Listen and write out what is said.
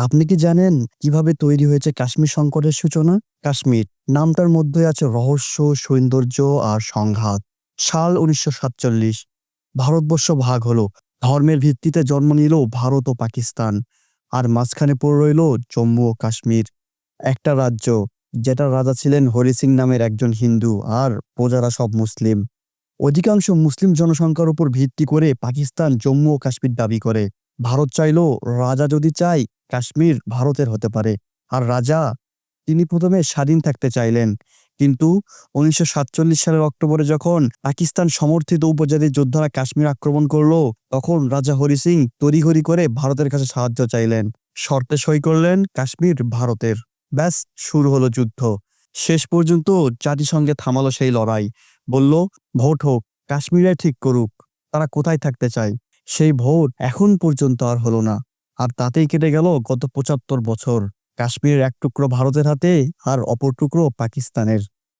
আপনি কি জানেন কীভাবে তৈরি হয়েছে কাশ্মীর সংকটের সূচনা? কাশ্মীর, নামটার মধ্যে আছে রহস্য, সৌন্দর্য আর সংঘাত। সাল উনিশশো সাতচল্লিশ, ভারতবর্ষ ভাগ হলো। ধর্মের ভিত্তিতে জন্ম নিল ভারত ও পাকিস্তান। আর মাঝখানে পড়ে রইল জম্মু ও কাশ্মীর। একটা রাজ্য যেটার রাজা ছিলেন হরি সিং নামের একজন হিন্দু আর প্রজারা সব মুসলিম। অধিকাংশ মুসলিম জনসংখ্যার উপর ভিত্তি করে পাকিস্তান জম্মু ও কাশ্মীর দাবি করে। ভারত চাইলো রাজা যদি চায়, কাশ্মীর ভারতের হতে পারে। আর রাজা, তিনি প্রথমে স্বাধীন থাকতে চাইলেন। কিন্তু উনিশশো সাতচল্লিশ সালের অক্টোবরে যখন পাকিস্তান সমর্থিত উপজাতি যোদ্ধারা কাশ্মীর আক্রমণ করল, তখন রাজা হরি সিং তড়িঘড়ি করে ভারতের কাছে সাহায্য চাইলেন। শর্তে সই করলেন কাশ্মীর ভারতের। ব্যাস, শুরু হলো যুদ্ধ। শেষ পর্যন্ত জাতিসংঘে থামালো সেই লড়াই। বলল, ভোট হোক, কাশ্মীরে ঠিক করুক। তারা কোথায় থাকতে চায়? সেই ভোট এখন পর্যন্ত আর হলো না। আর তাতেই কেটে গেল গত পঁচাত্তর বছর। কাশ্মীরের এক টুকরো ভারতের হাতে আর অপর টুকরো পাকিস্তানের।